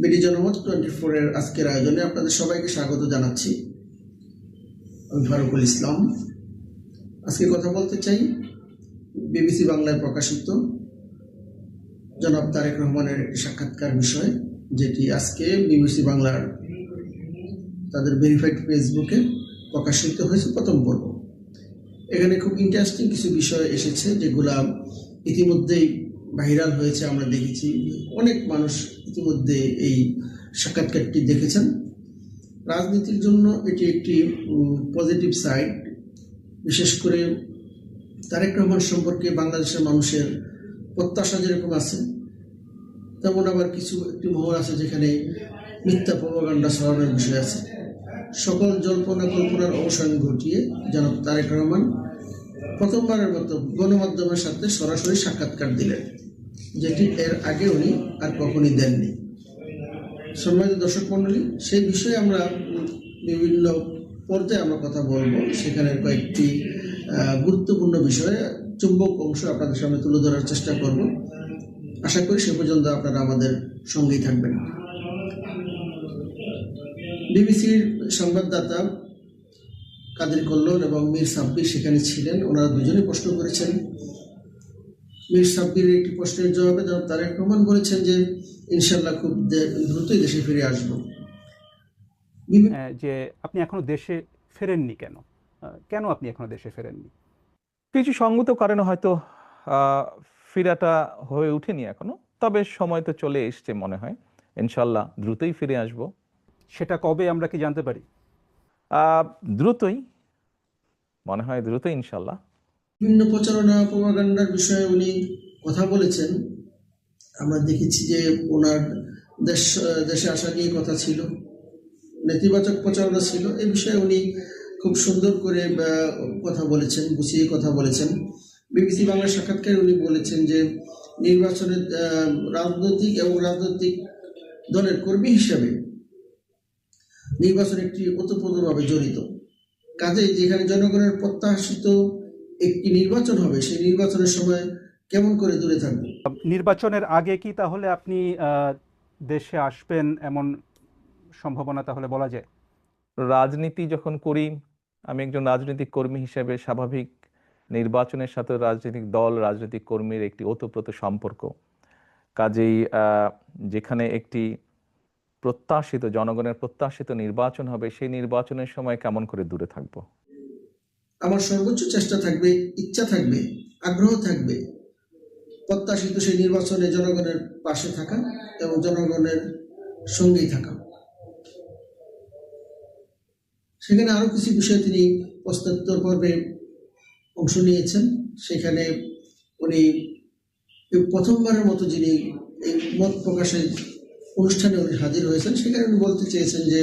BD জনমত twenty ফোরের আজকের আয়োজনে আপনাদের সবাইকে স্বাগত জানাচ্ছি। আমি ফারুকুল ইসলাম। আজকে কথা বলতে চাই বিবিসি বাংলায় প্রকাশিত জনাব তারেক রহমানের একটি সাক্ষাৎকার বিষয়, যেটি আজকে বিবিসি বাংলার তাদের ভেরিফাইড ফেসবুকে প্রকাশিত হয়েছে প্রথম পর্ব। এখানে খুব ইন্টারেস্টিং কিছু বিষয় এসেছে যেগুলা ইতিমধ্যেই ভাইরাল হয়েছে, আমরা দেখেছি। অনেক মানুষ ইতিমধ্যে এই সাক্ষাৎকারটি দেখেছেন। রাজনীতির জন্য এটি একটি পজিটিভ সাইড বিশেষ করে তারেক রহমান সম্পর্কে বাংলাদেশের মানুষের প্রত্যাশা যেরকম আছে, তেমন আবার কিছু একটি মহল আছে যেখানে মিথ্যা প্রভাকাণ্ডা ছড়ানোর বিষয় আছে। সকল জল্পনা কল্পনার অবসান ঘটিয়ে যেন তারেক রহমান প্রথমবারের মতো গণমাধ্যমের সাথে সরাসরি সাক্ষাৎকার দিলেন, যেটি এর আগে উনি আর কখনই দেননি। সম্মানিত দর্শক মণ্ডলী, সেই বিষয়ে আমরা বিভিন্ন পর্যায়ে আমরা কথা বলব। সেখানে কয়েকটি গুরুত্বপূর্ণ বিষয়ে চুম্বক অংশ আপনাদের সামনে তুলে ধরার চেষ্টা করব। আশা করি সে পর্যন্ত আপনারা আমাদের সঙ্গেই থাকবেন। বিবিসির সংবাদদাতা কাদের কল্লোল এবং মীর সাব্বির সেখানে ছিলেন। ওনারা দুজনে প্রশ্ন করেছেন। মীর সাব্বিরের একটি প্রশ্নের জবাবে জনাব তারেক রহমান বলেছেন যে ইনশাল্লাহ খুব দ্রুতই দেশে ফিরে আসব। যে আপনি এখনও দেশে ফেরেননি কেন? কেন আপনি এখনও দেশে ফেরেননি? কিছু সঙ্গত কারণে হয়তো আহ, ফেরাটা হয়ে ওঠেনি এখনও। তবে সময় তো চলে এসছে মনে হয়। ইনশাল্লাহ দ্রুতই ফিরে আসব। সেটা কবে আমরা কি জানতে পারি? দ্রুতই, মনে হয় দ্রুতই ইনশাল্লাহ বিভিন্ন প্রচারণা প্রভাকাণ্ডার বিষয়ে উনি কথা বলেছেন। আমরা দেখেছি যে ওনার দেশ, দেশে আসা নিয়ে কথা ছিল, নেতিবাচক প্রচারণা ছিল, এ বিষয়ে উনি খুব সুন্দর করে কথা বলেছেন, গুছিয়ে কথা বলেছেন। বিবিসি বাংলা সাক্ষাৎকারে উনি বলেছেন যে নির্বাচনের রাজনৈতিক এবং রাজনৈতিক দলের কর্মী হিসাবে নির্বাচন একটি ওতপ্রোতভাবে জড়িত। কাজেই যেখানে জনগণের প্রত্যাশিত একটি নির্বাচন হবে সেই নির্বাচনের সময় কেমন করে দূরে থাকবে? নির্বাচনের আগে কি তাহলে আপনি আহ, দেশে আসবেন এমন সম্ভাবনা তাহলে বলা যায়? রাজনীতি যখন করি আমি একজন রাজনৈতিক কর্মী হিসেবে স্বাভাবিক নির্বাচনের সাথে রাজনৈতিক দল রাজনৈতিক কর্মীর একটি ওতপ্রোত সম্পর্ক। কাজেই যেখানে একটি প্রত্যাশিত, জনগণের প্রত্যাশিত নির্বাচন হবে, সেই নির্বাচনের সময় কেমন করে দূরে থাকব? আমার সর্বোচ্চ চেষ্টা থাকবে, ইচ্ছা থাকবে, আগ্রহ থাকবে প্রত্যাশিত সেই নির্বাচনে জনগণের পাশে থাকা এবং জনগণের সঙ্গেই থাকা। সেখানে আরও কিছু বিষয়ে তিনি প্রশ্নোত্তর পর্বে অংশ নিয়েছেন। সেখানে উনি প্রথমবারের মতো যিনি এই মত প্রকাশের অনুষ্ঠানে উনি হাজির হয়েছেন। সেখানে উনি বলতে চেয়েছেন যে,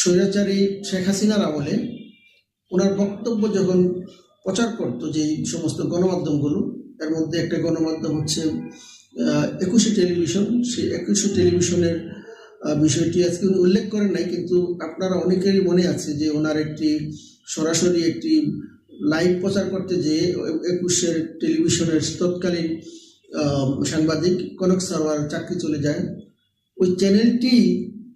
স্বৈরাচারী শেখ হাসিনার আমলে ওনার বক্তব্য যখন প্রচার করতো যে সমস্ত গণমাধ্যমগুলো, এর মধ্যে একটা গণমাধ্যম হচ্ছে একুশে টেলিভিশন। সেই একুশে টেলিভিশনের বিষয়টি আজকে উনি উল্লেখ করেন নাই, কিন্তু আপনারা অনেকেরই মনে আছে যে ওনার একটি সরাসরি একটি লাইভ প্রচার করতে যে একুশের টেলিভিশনের তৎকালীন সাংবাদিক কনক সারওয়ার চাকরি চলে যায়। ওই চ্যানেলটি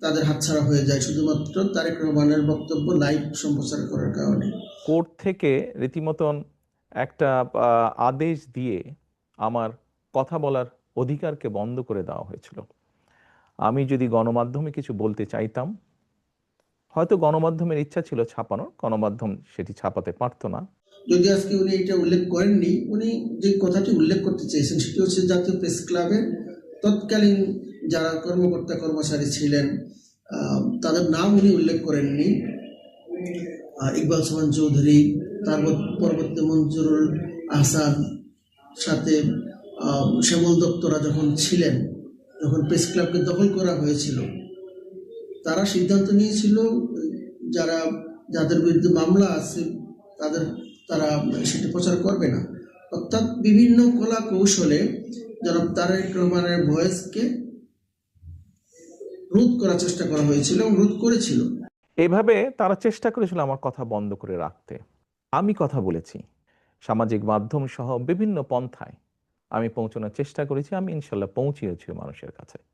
তাদের হাতছাড়া হয়ে যায় শুধুমাত্র তারেক রহমানের বক্তব্য লাইভ সম্প্রচার করার কারণে। কোর্ট থেকে রীতিমতন একটা আদেশ দিয়ে আমার কথা বলার অধিকারকে বন্ধ করে দেওয়া হয়েছিল। আমি যদি গণমাধ্যমে কিছু বলতে চাইতাম হয়তো গণমাধ্যমের ইচ্ছা ছিল ছাপানোর গণমাধ্যম সেটি ছাপাতে পারতো না। যদি আজকে উনি এটা উল্লেখ করেননি উনি যে কথাটি উল্লেখ করতে চেয়েছেন সেটি হচ্ছে জাতীয় প্রেস ক্লাবের তৎকালীন যারা কর্মকর্তা, কর্মচারী ছিলেন তাদের নাম উনি উল্লেখ করেননি। ইকবাল সোহান চৌধুরী তার পরবর্তী মঞ্জুরুল আহসান, সাথে শ্যামল দত্তরা যখন ছিলেন, যখন প্রেস ক্লাবকে দখল করা হয়েছিল, তারা সিদ্ধান্ত নিয়েছিল, যারা, যাদের বিরুদ্ধে মামলা আছে, তাদের, তারা সেটা প্রচার করবে না। অর্থাৎ বিভিন্ন কলা কৌশলে জনাব রহমানের ভয়েসকে রোধ করার চেষ্টা করা হয়েছিল এবং রোধ করেছিল। এভাবে তারা চেষ্টা করেছিল আমার কথা বন্ধ করে রাখতে। আমি কথা বলেছি। সামাজিক মাধ্যম সহ বিভিন্ন পন্থায় আমি পৌঁছানোর চেষ্টা করেছি। আমি ইনশাল্লাহ পৌঁছিয়েছি মানুষের কাছে।